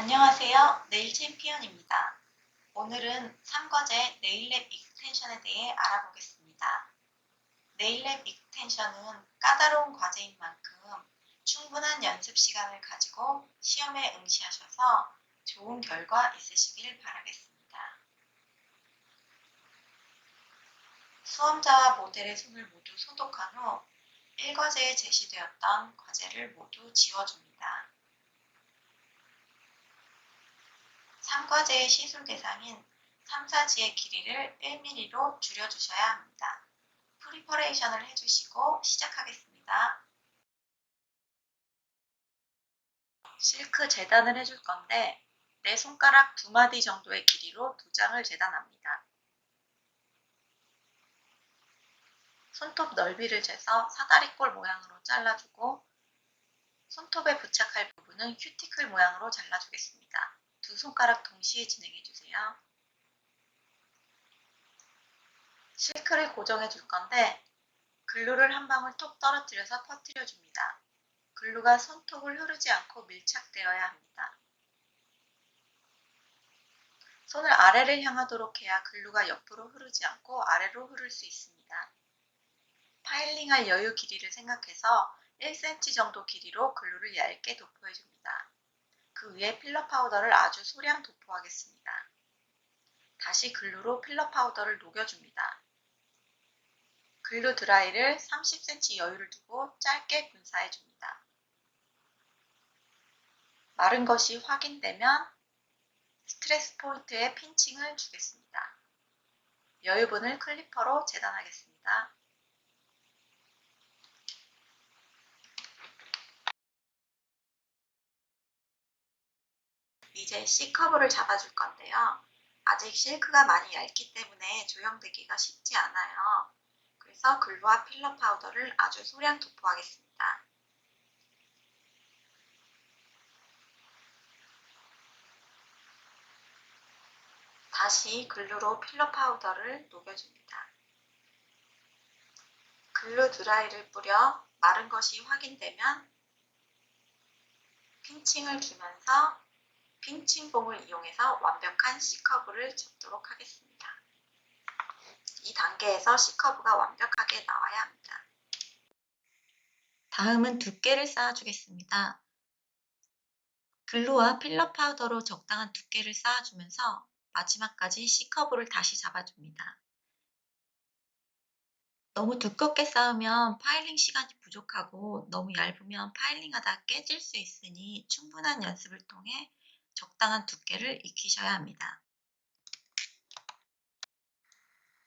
안녕하세요. 네일 챔피언입니다. 오늘은 3과제 네일랩 익스텐션에 대해 알아보겠습니다. 네일랩 익스텐션은 까다로운 과제인 만큼 충분한 연습 시간을 가지고 시험에 응시하셔서 좋은 결과 있으시길 바라겠습니다. 수험자와 모델의 손을 모두 소독한 후 1과제에 제시되었던 과제를 모두 지워줍니다. 3과제의 시술 대상인 3, 4지의 길이를 1mm로 줄여주셔야 합니다. 프리퍼레이션을 해주시고 시작하겠습니다. 실크 재단을 해줄 건데 내 손가락 두 마디 정도의 길이로 두 장을 재단합니다. 손톱 넓이를 재서 사다리꼴 모양으로 잘라주고 손톱에 부착할 부분은 큐티클 모양으로 잘라주겠습니다. 두 손가락 동시에 진행해 주세요. 실크를 고정해 줄 건데 글루를 한 방울 톡 떨어뜨려서 터뜨려 줍니다. 글루가 손톱을 흐르지 않고 밀착되어야 합니다. 손을 아래를 향하도록 해야 글루가 옆으로 흐르지 않고 아래로 흐를 수 있습니다. 파일링할 여유 길이를 생각해서 1cm 정도 길이로 글루를 얇게 도포해 줍니다. 그 위에 필러 파우더를 아주 소량 도포하겠습니다. 다시 글루로 필러 파우더를 녹여줍니다. 글루 드라이를 30cm 여유를 두고 짧게 분사해 줍니다. 마른 것이 확인되면 스트레스 포인트에 핀칭을 주겠습니다. 여유분을 클리퍼로 재단하겠습니다. 이제 C커브를 잡아줄 건데요. 아직 실크가 많이 얇기 때문에 조형되기가 쉽지 않아요. 그래서 글루와 필러 파우더를 아주 소량 도포하겠습니다. 다시 글루로 필러 파우더를 녹여줍니다. 글루 드라이를 뿌려 마른 것이 확인되면 핀칭을 주면서 핀칭봉을 이용해서 완벽한 C커브를 잡도록 하겠습니다. 이 단계에서 C커브가 완벽하게 나와야 합니다. 다음은 두께를 쌓아주겠습니다. 글루와 필러 파우더로 적당한 두께를 쌓아주면서 마지막까지 C커브를 다시 잡아줍니다. 너무 두껍게 쌓으면 파일링 시간이 부족하고 너무 얇으면 파일링하다 깨질 수 있으니 충분한 연습을 통해 적당한 두께를 익히셔야 합니다.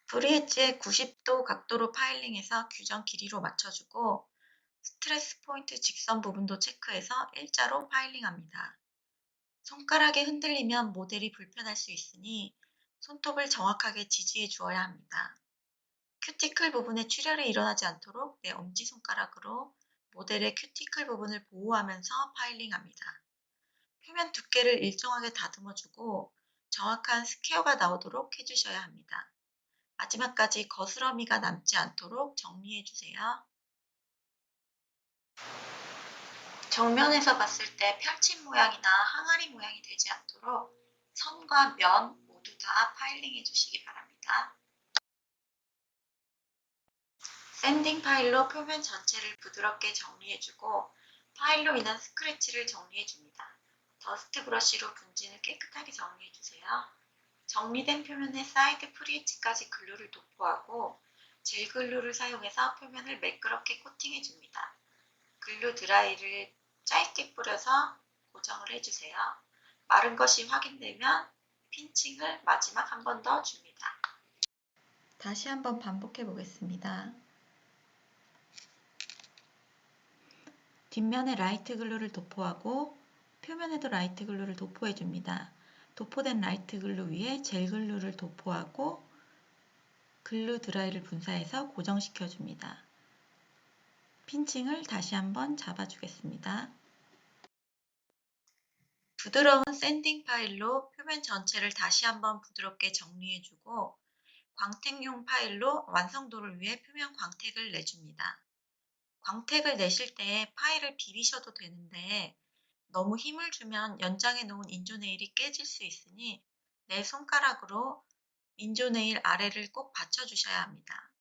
브리엣지에 90도 각도로 파일링해서 규정 길이로 맞춰주고 스트레스 포인트 직선 부분도 체크해서 일자로 파일링합니다. 손가락이 흔들리면 모델이 불편할 수 있으니 손톱을 정확하게 지지해 주어야 합니다. 큐티클 부분에 출혈이 일어나지 않도록 내 엄지손가락으로 모델의 큐티클 부분을 보호하면서 파일링합니다. 표면 두께를 일정하게 다듬어주고 정확한 스퀘어가 나오도록 해주셔야 합니다. 마지막까지 거스러미가 남지 않도록 정리해주세요. 정면에서 봤을 때 펼친 모양이나 항아리 모양이 되지 않도록 선과 면 모두 다 파일링해 주시기 바랍니다. 샌딩 파일로 표면 전체를 부드럽게 정리해주고 파일로 인한 스크래치를 정리해줍니다. 더스트 브러쉬로 분진을 깨끗하게 정리해주세요. 정리된 표면에 사이드 프리엣지까지 글루를 도포하고 젤 글루를 사용해서 표면을 매끄럽게 코팅해줍니다. 글루 드라이를 짧게 뿌려서 고정을 해주세요. 마른 것이 확인되면 핀칭을 마지막 한 번 더 줍니다. 다시 한번 반복해 보겠습니다. 뒷면에 라이트 글루를 도포하고 표면에도 라이트 글루를 도포해 줍니다. 도포된 라이트 글루 위에 젤 글루를 도포하고 글루 드라이를 분사해서 고정시켜 줍니다. 핀칭을 다시 한번 잡아주겠습니다. 부드러운 샌딩 파일로 표면 전체를 다시 한번 부드럽게 정리해주고 광택용 파일로 완성도를 위해 표면 광택을 내줍니다. 광택을 내실 때 파일을 비비셔도 되는데 너무 힘을 주면 연장해 놓은 인조네일이 깨질 수 있으니 내 손가락으로 인조네일 아래를 꼭 받쳐주셔야 합니다.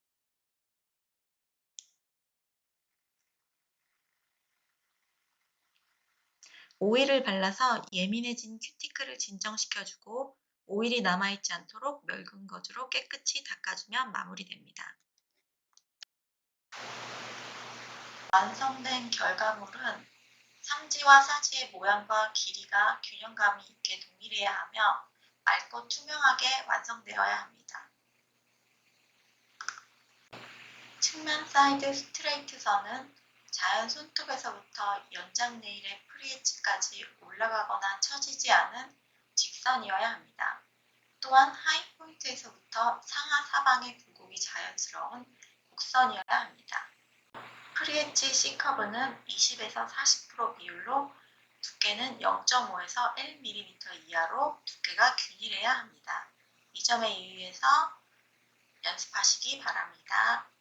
오일을 발라서 예민해진 큐티클을 진정시켜주고 오일이 남아있지 않도록 묽은 거즈로 깨끗이 닦아주면 마무리됩니다. 완성된 결과물은 삼지와 사지의 모양과 길이가 균형감이 있게 동일해야 하며 맑고 투명하게 완성되어야 합니다. 측면 사이드 스트레이트 선은 자연 손톱에서부터 연장 네일의 프리엣지까지 올라가거나 처지지 않은 직선이어야 합니다. 또한 하이 포인트에서부터 상하 사방의 굴곡이 자연스러운 곡선이어야 합니다. 프리엣지 C커브는 20에서 40% 비율로 두께는 0.5에서 1mm 이하로 두께가 균일해야 합니다. 이 점에 유의해서 연습하시기 바랍니다.